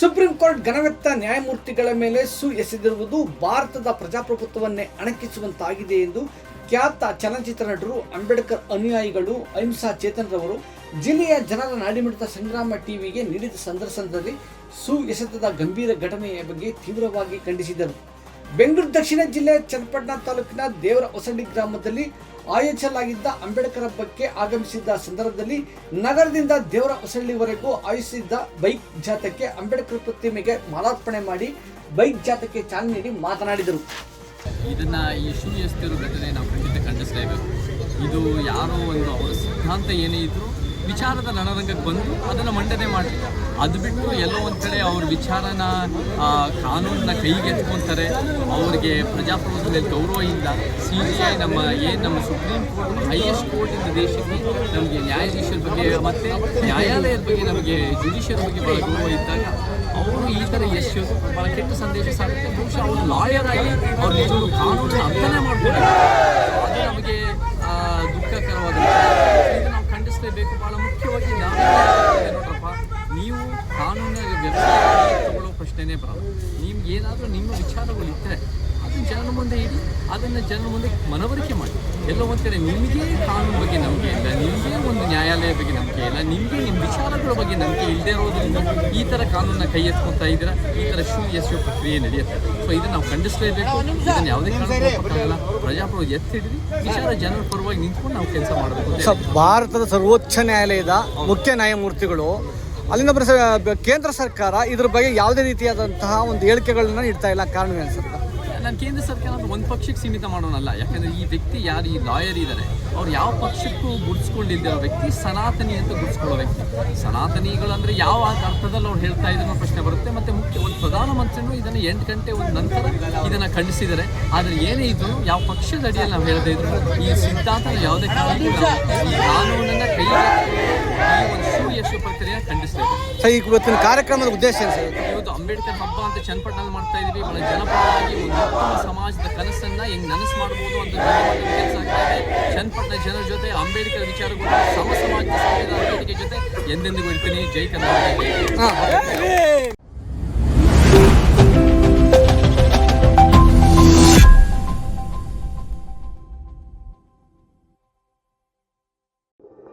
Supreme court ಘನವೆತ್ತ ನ್ಯಾಯಮೂರ್ತಿಗಳ ಮೇಲೆ ಸು ಎಸೆದಿರುವುದು ಭಾರತದ ಪ್ರಜಾಪ್ರಭುತ್ವವನ್ನೇ ಅಣಕಿಸುವಂತಾಗಿದೆ ಎಂದು ಖ್ಯಾತ ಚಲನಚಿತ್ರ ನಟರು ಅಂಬೇಡ್ಕರ್ ಅನುಯಾಯಿಗಳು ಅಹಿಂಸಾ ಚೇತನರವರು ಜಿಲ್ಲೆಯ ಜನರ ನಾಡಿಮಿಡಿತ ಸಂಗ್ರಾಮ ಟಿವಿಗೆ ನೀಡಿದ ಸಂದರ್ಶನದಲ್ಲಿ ಸು ಎಸೆತದ ಗಂಭೀರ ಘಟನೆಯ ಬಗ್ಗೆ ತೀವ್ರವಾಗಿ ಖಂಡಿಸಿದರು. ಬೆಂಗಳೂರು ದಕ್ಷಿಣ ಜಿಲ್ಲೆ ಚನ್ನಪಟ್ಟಣ ತಾಲೂಕಿನ ದೇವರ ಹೊಸಳ್ಳಿ ಗ್ರಾಮದಲ್ಲಿ ಆಯೋಜಿಸಲಾಗಿದ್ದ ಅಂಬೇಡ್ಕರ್ ಹಬ್ಬಕ್ಕೆ ಆಗಮಿಸಿದ್ದ ಸಂದರ್ಭದಲ್ಲಿ ನಗರದಿಂದ ದೇವರ ಹೊಸಳ್ಳಿವರೆಗೂ ಆಯೋಜಿಸಿದ್ದ ಬೈಕ್ ಜಾಥಕ್ಕೆ ಅಂಬೇಡ್ಕರ್ ಪ್ರತಿಮೆಗೆ ಮಾಲಾರ್ಪಣೆ ಮಾಡಿ ಬೈಕ್ ಜಾಥಕ್ಕೆ ಚಾಲನೆ ನೀಡಿ ಮಾತನಾಡಿದರು. ಇದನ್ನ ಈ ಶೂ ಎಸ್ತಿರೋ ಘಟನೆ ನಾವು ಖಂಡಿತ ಖಂಡಿಸಲೇಬೇಕು. ಇದು ಯಾರೋ ಒಂದು ಅವರ ಸಿದ್ಧಾಂತ ಏನೇ ಇದ್ರೂ ವಿಚಾರದ ರಣರಂಗಕ್ಕೆ ಬಂದು ಅದನ್ನು ಮಂಡನೆ ಮಾಡಿ ಅದು ಬಿಟ್ಟು ಎಲ್ಲೋ ಒಂದು ಕಡೆ ಅವ್ರ ವಿಚಾರನ ಕಾನೂನನ್ನ ಕಾನೂನನ್ನ ಕೈಗೆತ್ಕೊಂತಾರೆ ಅವ್ರಿಗೆ ಪ್ರಜಾಪ್ರಭುತ್ವದಲ್ಲಿ ಗೌರವ ಇಲ್ಲ. ಸಿ ಬಿ ಐ ನಮ್ಮ ಏನು ನಮ್ಮ supreme court highest court in ದೇಶಕ್ಕೆ ನಮಗೆ ನ್ಯಾಯಾಧೀಶರ ಬಗ್ಗೆ ಮತ್ತು ನ್ಯಾಯಾಲಯದ ಬಗ್ಗೆ ನಮಗೆ ಜುಡಿಷಿಯರ್ ಬಗ್ಗೆ ಭಾಳ ಗೌರವ ಇದ್ದಾಗ ಅವರು ಈ ಥರ ಯಶಸ್ಸು ಭಾಳ ಕೆಟ್ಟ ಸಂದೇಶ ಸಾಗುತ್ತೆ ಬಹುಶಃ ಅವರು ಲಾಯರ್ ಆಗಿ ಅವ್ರು ನಿಜವಾಗ್ಲೂ ಕಾನೂನನ್ನ ಅರ್ಥನೇ ಮಾಡ್ಕೊಂಡಿದ್ದಾರೆ ಅದು ನಮಗೆ ಆ, ದುಃಖಕರವಾದ ವಿಚಾರ. ಇದು ನಾವು ಖಂಡಿಸಲೇಬೇಕು ಭಾಳ ಮುಖ್ಯವಾಗಿ ನಾವು ಏನ್ ನೋಡ್ರಪ್ಪ ನೀವು ಕಾನೂನಿನ ವ್ಯವಸ್ಥೆ ಪ್ರಶ್ನೆನೇ ಬರಲ್ಲ ನಿಮ್ಗೆ ಏನಾದರೂ ನಿಮ್ಮ ವಿಚಾರಗಳಿದ್ದರೆ ಅದನ್ನು ಜನರ ಮುಂದೆ ಇಡಿ ಅದನ್ನು ಜನರ ಮುಂದೆ ಮನವರಿಕೆ ಮಾಡಿ. ಎಲ್ಲೋ ಒಂದು ಕಡೆ ನಿಮಗೆ ಕಾನೂನು ಬಗ್ಗೆ ನಂಬಿಕೆ ಇಲ್ಲ ನಿಮಗೆ ಒಂದು ನ್ಯಾಯಾಲಯ ಬಗ್ಗೆ ನಂಬಿಕೆ ಇಲ್ಲ ನಿಮಗೆ ನಿಮ್ಮ ವಿಚಾರಗಳ ಬಗ್ಗೆ ನಂಬಿಕೆ ಇಲ್ಲದೆ ಇರೋದ್ರಿಂದ ಈ ಥರ ಕಾನೂನನ್ನ ಕೈ ಎತ್ಕೊತಾ ಇದ್ದೀರಾ ಈ ಥರ ಶೂ ಎಸೆಯೋ ಪ್ರಕ್ರಿಯೆ ನಡೆಯುತ್ತೆ. ಸೊ ಇದನ್ನು ನಾವು ಖಂಡಿಸಲೇಬೇಕು. ಇದನ್ನು ಯಾವುದೇ ಕಾರಣಕ್ಕಾಗಲ್ಲ ಪ್ರಜಾಪ್ರಭುತ್ವ ಎತ್ತಿಡಿದ್ವಿ ವಿಚಾರ ಜನರ ಪರವಾಗಿ ನಿಂತ್ಕೊಂಡು ನಾವು ಕೆಲಸ ಮಾಡಬೇಕು ಸರ್ ಭಾರತದ ಸರ್ವೋಚ್ಚ ನ್ಯಾಯಾಲಯದ ಮುಖ್ಯ ನ್ಯಾಯಮೂರ್ತಿಗಳು ಅಲ್ಲಿಂದ ಬರೋ ಕೇಂದ್ರ ಸರ್ಕಾರ ಇದ್ರ ಬಗ್ಗೆ ಯಾವುದೇ ರೀತಿಯಾದಂತಹ ಒಂದು ಹೇಳಿಕೆಗಳನ್ನ ನೀಡ್ತಾ ಇಲ್ಲ. ಕಾರಣವೇನು ಸರ್? ನಾನು ಕೇಂದ್ರ ಸರ್ಕಾರ ಒಂದು ಪಕ್ಷಕ್ಕೆ ಸೀಮಿತ ಮಾಡೋಣಲ್ಲ ಯಾಕಂದರೆ ಈ ವ್ಯಕ್ತಿ ಯಾರು? ಈ ಲಾಯರ್ ಇದ್ದಾರೆ ಅವ್ರು ಯಾವ ಪಕ್ಷಕ್ಕೂ ಗುರುತಿಸ್ಕೊಂಡಿದ್ದಿರೋ ವ್ಯಕ್ತಿ ಸನಾತನಿ ಅಂತ ಗುರುತಿಸ್ಕೊಳ್ಳೋ ವ್ಯಕ್ತಿ. ಸನಾತನಿಗಳು ಅಂದರೆ ಯಾವ ಅರ್ಥದಲ್ಲಿ ಅವ್ರು ಹೇಳ್ತಾ ಇದ್ರು ಪ್ರಶ್ನೆ ಬರುತ್ತೆ. ಮತ್ತು ಮುಖ್ಯ ಒಂದು ಪ್ರಧಾನಮಂತ್ರಿನೂ ಇದನ್ನು ಎಂಟು ಗಂಟೆ ಒಂದು ನಂತರ ಇದನ್ನು ಖಂಡಿಸಿದ್ದಾರೆ. ಆದರೆ ಏನೇ ಇದ್ರು ಯಾವ ಪಕ್ಷದ ಅಡಿಯಲ್ಲಿ ನಾವು ಹೇಳದೇ ಇದ್ರು, ಈ ಸಿದ್ಧಾಂತ ಯಾವುದೇ ಈ ಕಾನೂನನ್ನು ಕೈ ಈ ಒಂದು ಶೂ ಯಶು ಪ್ರಕ್ರಿಯೆ ಖಂಡಿಸಬೇಕು ಸರ್ ಈ ಇವತ್ತಿನ ಕಾರ್ಯಕ್ರಮದ ಉದ್ದೇಶ ಏನು ಸರ್? ಇವತ್ತು ಅಂಬೇಡ್ಕರ್ ಹಬ್ಬ ಅಂತ ಚನ್ನಪಟ್ಟಣದಲ್ಲಿ ಮಾಡ್ತಾ ಇದೀವಿ ಬಹಳ ಜನಪರವಾಗಿ ಒಂದು ಉತ್ತಮ ಸಮಾಜದ ಕನಸನ್ನ ಹೆಂಗ್ ನನಸು ಮಾಡಬಹುದು ಅಂತ ಕೆಲಸ ಆಗ್ತಾ ಇದೆ. ಚನ್ನಪಟ್ಟಣ ಜನರ ಜೊತೆ ಅಂಬೇಡ್ಕರ್ ವಿಚಾರಗಳು ಸಮ ಸಮಾಜದ ಸಂವಿಧಾನ ಬೇಡಿಕೆ ಜೊತೆ ಎಂದೆಂದಿಗೂ ಇರ್ತೀನಿ. ಜೈ ಕರ್ನಾಟಕ.